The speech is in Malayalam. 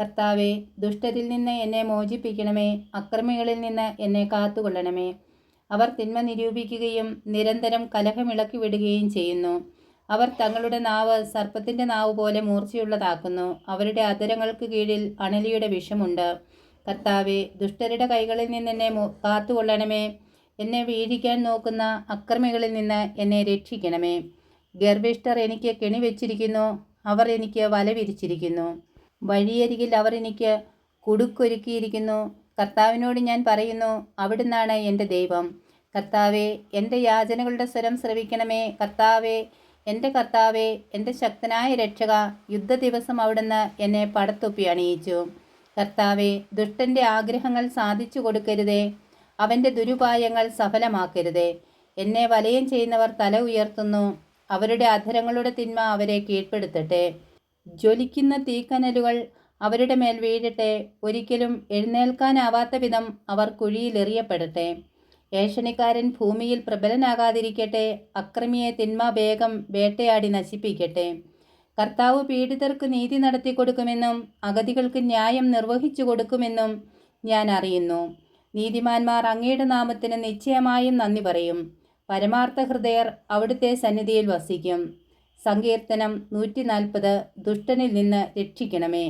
കർത്താവെ ദുഷ്ടരിൽ നിന്ന് എന്നെ മോചിപ്പിക്കണമേ അക്രമികളിൽ നിന്ന് എന്നെ കാത്തുകൊള്ളണമേ. അവർ തിന്മ നിരൂപിക്കുകയും നിരന്തരം കലഹമിളക്കി വിടുകയും ചെയ്യുന്നു. അവർ തങ്ങളുടെ നാവ് സർപ്പത്തിന്റെ നാവ് പോലെ മൂർച്ചയുള്ളതാക്കുന്നു. അവരുടെ അതരങ്ങൾക്ക് കീഴിൽ അണലിയുടെ വിഷമുണ്ട്. കർത്താവെ ദുഷ്ടരുടെ കൈകളിൽ നിന്ന് എന്നെ കാത്തുകൊള്ളണമേ. എന്നെ വീഴിക്കാൻ നോക്കുന്ന അക്രമികളിൽ നിന്ന് എന്നെ രക്ഷിക്കണമേ. ഗർഭിഷ്ഠർ എനിക്ക് കെണി വെച്ചിരിക്കുന്നു അവർ എനിക്ക് വല വിരിച്ചിരിക്കുന്നു വഴിയരികിൽ അവർ എനിക്ക് കുടുക്കൊരുക്കിയിരിക്കുന്നു. കർത്താവിനോട് ഞാൻ പറയുന്നു അവിടുന്നാണ് എന്റെ ദൈവം. കർത്താവെ എന്റെ യാചനകളുടെ സ്വരം ശ്രവിക്കണമേ. കർത്താവെ എന്റെ കർത്താവെ എന്റെ ശക്തനായ രക്ഷക യുദ്ധ ദിവസം അവിടുന്ന് എന്നെ പടത്തൊപ്പി അണിയിച്ചു. കർത്താവെ ദുഷ്ടന്റെ ആഗ്രഹങ്ങൾ സാധിച്ചു കൊടുക്കരുതേ. അവന്റെ ദുരുപായങ്ങൾ സഫലമാക്കരുതേ. എന്നെ വലയം ചെയ്യുന്നവർ തല ഉയർത്തുന്നു. അവരുടെ അധരങ്ങളുടെ തിന്മ അവരെ കീഴ്പ്പെടുത്തട്ടെ. ജ്വലിക്കുന്ന തീക്കനലുകൾ അവരുടെ മേൽ വീഴട്ടെ. ഒരിക്കലും എഴുന്നേൽക്കാനാവാത്ത വിധം അവർ കുഴിയിലെറിയപ്പെടട്ടെ. ഏഷണിക്കാരൻ ഭൂമിയിൽ പ്രബലനാകാതിരിക്കട്ടെ. അക്രമിയെ തിന്മ വേഗം വേട്ടയാടി നശിപ്പിക്കട്ടെ. കർത്താവ് പീഡിതർക്ക് നീതി നടത്തി കൊടുക്കുമെന്നും അഗതികൾക്ക് ന്യായം നിർവഹിച്ചു കൊടുക്കുമെന്നും ഞാൻ അറിയുന്നു. നീതിമാന്മാർ അങ്ങയുടെ നാമത്തിന് നിശ്ചയമായും നന്ദി പറയും. പരമാർത്ഥ ഹൃദയർ അവിടുത്തെ സന്നിധിയിൽ വസിക്കും. സങ്കീർത്തനം നൂറ്റി നാൽപ്പത് ദുഷ്ടനിൽ നിന്ന് രക്ഷിക്കണമേ.